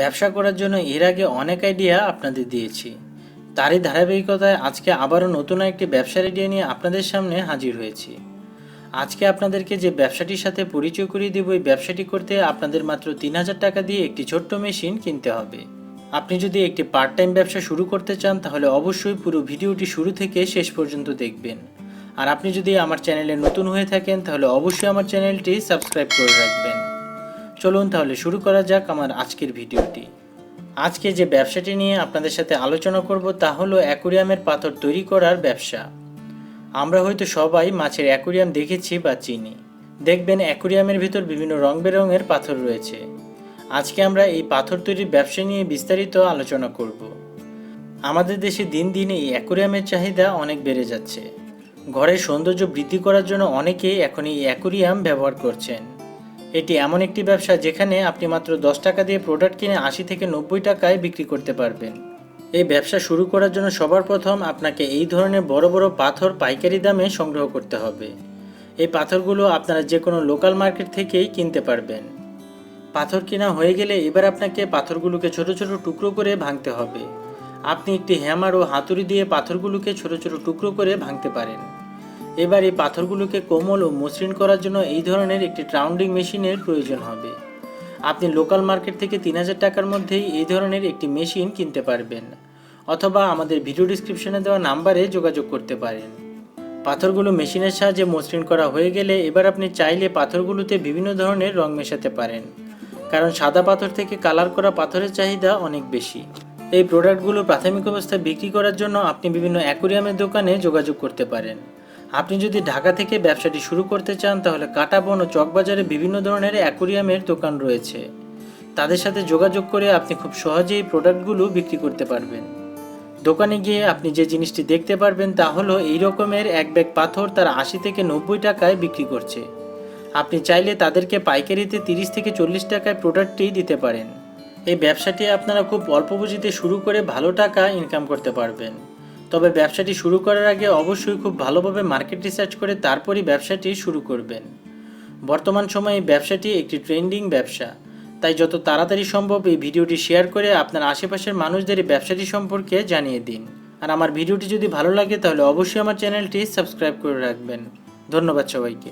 ব্যবসা করার জন্য এর আগে অনেক আইডিয়া আপনাদের দিয়েছি। তারই ধারাবাহিকতায় আজকে আবারও নতুন একটি ব্যবসার আইডিয়া নিয়ে আপনাদের সামনে হাজির হয়েছি। আজকে আপনাদেরকে যে ব্যবসাটির সাথে পরিচয় করিয়ে দেব, এই ব্যবসাটি করতে আপনাদের মাত্র তিন হাজার টাকা দিয়ে একটি ছোট্ট মেশিন কিনতে হবে। আপনি যদি একটি পার্ট টাইম ব্যবসা শুরু করতে চান, তাহলে অবশ্যই পুরো ভিডিওটি শুরু থেকে শেষ পর্যন্ত দেখবেন। আর আপনি যদি আমার চ্যানেলে নতুন হয়ে থাকেন, তাহলে অবশ্যই আমার চ্যানেলটি সাবস্ক্রাইব করে রাখবেন। চলুন তাহলে শুরু করা যাক আমার আজকের ভিডিওটি। আজকে যে ব্যবসাটি নিয়ে আপনাদের সাথে আলোচনা করব তা হলো অ্যাকুরিয়ামের পাথর তৈরি করার ব্যবসা। আমরা হয়তো সবাই মাছের অ্যাকুরিয়াম দেখেছি বা চিনি। দেখবেন অ্যাকুরিয়ামের ভিতর বিভিন্ন রং বেরঙের পাথর রয়েছে। আজকে আমরা এই পাথর তৈরির ব্যবসা নিয়ে বিস্তারিত আলোচনা করব। আমাদের দেশে দিন দিন এই অ্যাকুরিয়ামের চাহিদা অনেক বেড়ে যাচ্ছে। ঘরের সৌন্দর্য বৃদ্ধি করার জন্য অনেকেই এখন এই অ্যাকুরিয়াম ব্যবহার করছেন। এটি এমন একটি ব্যবসা যেখানে আপনি মাত্র দশ টাকা দিয়ে প্রোডাক্ট কিনে আশি থেকে নব্বই টাকায় বিক্রি করতে পারবেন। এই ব্যবসা শুরু করার জন্য সবার প্রথম আপনাকে এই ধরনের বড় বড় পাথর পাইকারি দামে সংগ্রহ করতে হবে। এই পাথরগুলো আপনারা যে কোনো লোকাল মার্কেট থেকেই কিনতে পারবেন। পাথর কেনা হয়ে গেলে এবার আপনাকে পাথরগুলোকে ছোট ছোট টুকরো করে ভাঙতে হবে। আপনি একটি হ্যামার ও হাতুড়ি দিয়ে পাথরগুলোকে ছোট ছোট টুকরো করে ভাঙতে পারেন। এবার এই পাথরগুলোকে কোমল ও মসৃণ করার জন্য এই ধরনের একটি ট্রাউন্ডিং মেশিনের প্রয়োজন হবে। আপনি লোকাল মার্কেট থেকে তিন হাজার টাকার মধ্যেই এই ধরনের একটি মেশিন কিনতে পারবেন অথবা আমাদের ভিডিও ডিসক্রিপশনে দেওয়া নাম্বারে যোগাযোগ করতে পারেন। পাথরগুলো মেশিনের সাহায্যে মসৃণ করা হয়ে গেলে এবার আপনি চাইলে পাথরগুলোতে বিভিন্ন ধরনের রং মেশাতে পারেন, কারণ সাদা পাথর থেকে কালার করা পাথরের চাহিদা অনেক বেশি। এই প্রোডাক্টগুলো প্রাথমিক অবস্থায় বিক্রি করার জন্য আপনি বিভিন্ন অ্যাকোরিয়ামের দোকানে যোগাযোগ করতে পারেন। আপনি যদি ঢাকা থেকে ব্যবসাটি শুরু করতে চান, তাহলে কাটাবন ও চকবাজারে বিভিন্ন ধরনের অ্যাকুরিয়ামের দোকান রয়েছে। তাদের সাথে যোগাযোগ করে আপনি খুব সহজেই প্রোডাক্টগুলো বিক্রি করতে পারবেন। দোকানে গিয়ে আপনি যে জিনিসটি দেখতে পারবেন, তা হলো এই রকমের এক ব্যাগ পাথর তারা আশি থেকে নব্বই টাকায় বিক্রি করছে। আপনি চাইলে তাদেরকে পাইকারিতে তিরিশ থেকে চল্লিশ টাকায় প্রোডাক্টটি দিতে পারেন। এই ব্যবসাটি আপনারা খুব অল্প পুঁজিতে শুরু করে ভালো টাকা ইনকাম করতে পারবেন। তবে ব্যবসাটি শুরু করার আগে অবশ্যই খুব ভালোভাবে মার্কেট রিসার্চ করে তারপরই ব্যবসাটি শুরু করবেন। বর্তমান সময়ে ব্যবসাটি একটি ট্রেন্ডিং ব্যবসা, তাই যত তাড়াতাড়ি সম্ভব এই ভিডিওটি শেয়ার করে আপনার আশেপাশের মানুষদের এই ব্যবসাটি সম্পর্কে জানিয়ে দিন। আর আমার ভিডিওটি যদি ভালো লাগে তাহলে অবশ্যই আমার চ্যানেলটি সাবস্ক্রাইব করে রাখবেন। ধন্যবাদ সবাইকে।